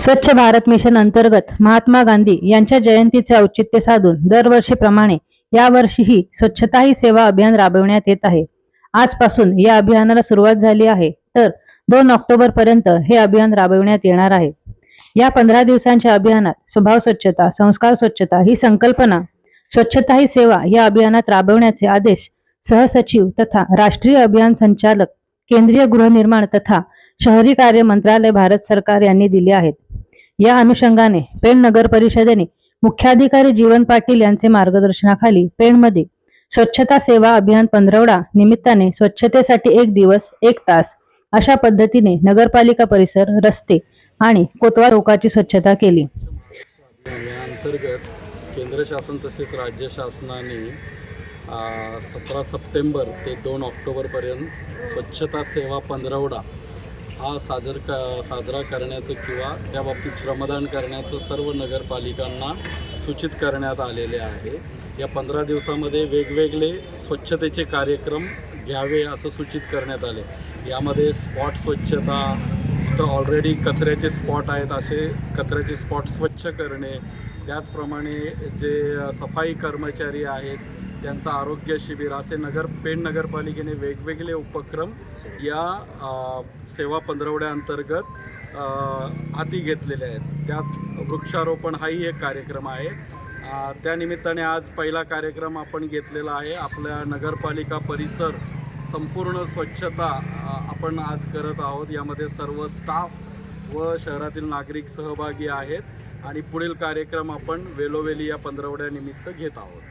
स्वच्छ भारत मिशन अंतर्गत महात्मा गांधी यांच्या जयंतीचे औचित्य साधून दरवर्षीप्रमाणे यावर्षीही स्वच्छता ही सेवा अभियान राबविण्यात येत आहे. आजपासून या अभियानाला सुरुवात झाली आहे. तर दोन ऑक्टोबर पर्यंत हे अभियान राबविण्यात येणार आहे. या पंधरा दिवसांच्या अभियानात स्वभाव स्वच्छता संस्कार स्वच्छता ही संकल्पना स्वच्छता ही सेवा या अभियानात राबवण्याचे आदेश सहसचिव तथा राष्ट्रीय अभियान संचालक केंद्रीय गृहनिर्माण तथा शहरी कार्य मंत्रालय भारत सरकार यांनी दिले आहेत. या अनुषंगाने पेण नगर परिषदेने मुख्याधिकारी जीवन पाटील यांचे मार्गदर्शनाखाली पेणमध्ये स्वच्छता सेवा अभियान पंधरवडा निमित्ताने स्वच्छतेसाठी एक दिवस एक तास अशा पद्धतीने नगरपालिका परिसर रस्ते आणि कोतवा रोकाची स्वच्छता केली. अंतर्गत केंद्र शासन तसेच राज्य शासनाने सतरा सप्टेंबर ते दोन ऑक्टोबरपर्यंत स्वच्छता सेवा पंधरवडा हा साजर क साजरा करण्याचं किंवा त्या बाबतीत श्रमदान करण्याचं सर्व नगरपालिकांना सूचित करण्यात आलेले आहे. या पंधरा दिवसामध्ये वेगवेगळे स्वच्छतेचे कार्यक्रम घ्यावे असं सूचित करण्यात आले. यामध्ये स्पॉट स्वच्छता तर ऑलरेडी कचऱ्याचे स्पॉट आहेत असे कचऱ्याचे स्पॉट स्वच्छ करणे त्याचप्रमाणे जे सफाई कर्मचारी आहेत त्यांचं आरोग्य शिबिर असे नगर पेण नगरपालिकेने वेगवेगळे उपक्रम या सेवा पंधरवड्याअंतर्गत हाती घेतलेले आहेत. त्यात वृक्षारोपण हाही एक कार्यक्रम आहे. त्यानिमित्ताने आज पहिला कार्यक्रम आपण घेतलेला आहे. आपल्या नगरपालिका परिसर संपूर्ण स्वच्छता आपण आज करत आहोत. यामध्ये सर्व स्टाफ व शहरातील नागरिक सहभागी आहेत. आणि पुढील कार्यक्रम आपण वेलोवेली या पंधरवड्यानिमित्त घेत आहोत.